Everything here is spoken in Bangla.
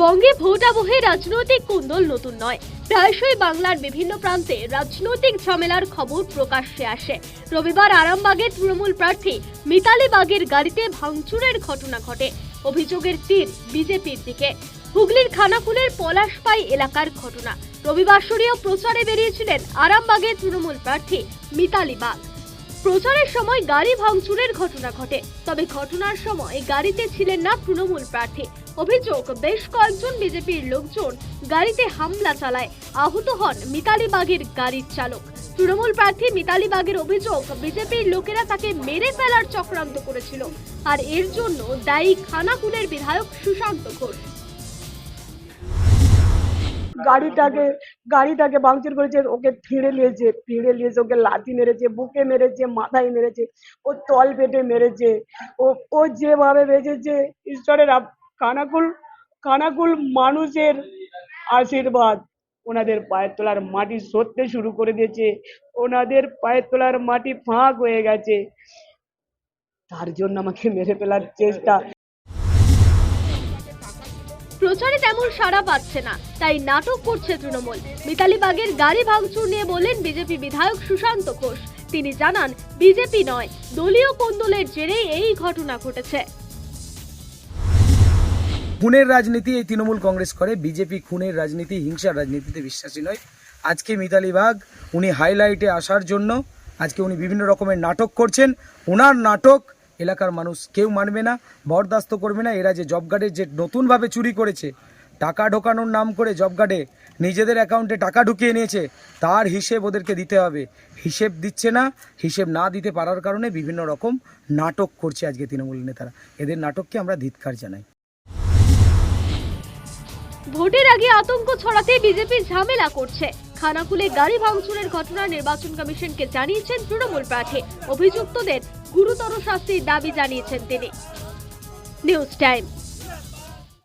বঙ্গে ভোটাবহে রাজনৈতিক কুন্দল নতুন নয়। প্রায়শই বাংলার বিভিন্ন প্রান্তে রাজনৈতিক ঝামেলার খবর প্রকাশ্যে আসে। রবিবার আরামবাগের তৃণমূল প্রার্থী মিতালি বাগের গাড়িতে ভাঙচুরের ঘটনা ঘটে। অভিযোগের তীর বিজেপির দিকে। হুগলির খানাকুলের পলাশপাই এলাকার ঘটনা। রবিবাসরীয় প্রচারে বেরিয়েছিলেন আরামবাগের তৃণমূল প্রার্থী মিতালি বাগ। প্রচারের সময় গাড়ি ভাঙচুরের ঘটনা ঘটে। তবে ঘটনার সময় গাড়িতে ছিলেন না তৃণমূল প্রার্থী। অভিযোগ, বেশ কয়েকজন বিজেপির লোকজন গাড়িতে হামলা চালায়। আহত হন মিতালি বাগের গাড়ির চালক। তৃণমূল প্রার্থী মিতালি বাগের অভিযোগ, বিজেপির লোকেরা তাকে মেরে ফেলার চক্রান্ত করেছিল। আর এর জন্য দায়ী খানাকুলের বিধায়ক সুশান্ত ঘোষ। গাড়িটাকে গাড়িটাকে ভাঙচুর করেছে, ওকে ফিরে নিয়েছে ফিরে নিয়েছে, ওকে লাথি মেরেছে, বুকে মেরেছে, মাথায় মেরেছে, ও তল পেটে মেরেছে, ও ও যেভাবে বেঁচেছে, ঈশ্বরের কানাকুল কানাকুল মানুষের আশীর্বাদ ওনাদের পায়ের তোলার মাটি সরতে শুরু করে দিয়েছে, ওনাদের পায়ের তোলার মাটি ফাঁক হয়ে গেছে। তার জন্য আমাকে মেরে ফেলার চেষ্টা প্রচারে তেমন সাড়া পাচ্ছে না, তাই নাটক করছে তৃণমূল। মিতালি বাগের গাড়ি ভাঙচুর নিয়ে বললেন বিজেপি বিধায়ক সুশান্ত ঘোষ। তিনি জানান, বিজেপি নয়, দলীয় কোন্দলের জেরেই এই ঘটনা ঘটেছে। খুনের রাজনীতি এই তৃণমূল কংগ্রেস করে। বিজেপি খুনের রাজনীতি, হিংসার রাজনীতিতে বিশ্বাসী নয়। আজকে মিতালি বাগ, উনি হাইলাইটে আসার জন্য, আজকে উনি বিভিন্ন রকমের নাটক করছেন। ওনার নাটক এলাকার মানুষ কেউ মানবে না, বরদাস্ত করবে না। এরা যে জব কার্ডে যে নতুনভাবে চুরি করেছে, টাকা ঢোকানোর নাম করে জব কার্ডে নিজেদের অ্যাকাউন্টে টাকা ঢুকিয়ে নিয়েছে, তার হিসেব ওদেরকে দিতে হবে। হিসেব দিচ্ছে না, হিসেব না দিতে পারার কারণে বিভিন্ন রকম নাটক করছে আজকে তৃণমূল নেতারা। এদের নাটককে আমরা ধিৎকার জানাই। ভোটের আগে আতঙ্ক ছড়াতে বিজেপি ঝামেলা করছে। খানাকুলে গাড়ি ভাঙচুরের ঘটনা নির্বাচন কমিশনকে জানিয়েছেন তৃণমূল প্রার্থী। অভিযুক্তদের গুরুতর শাস্তির দাবি জানিয়েছেন তিনি। News time.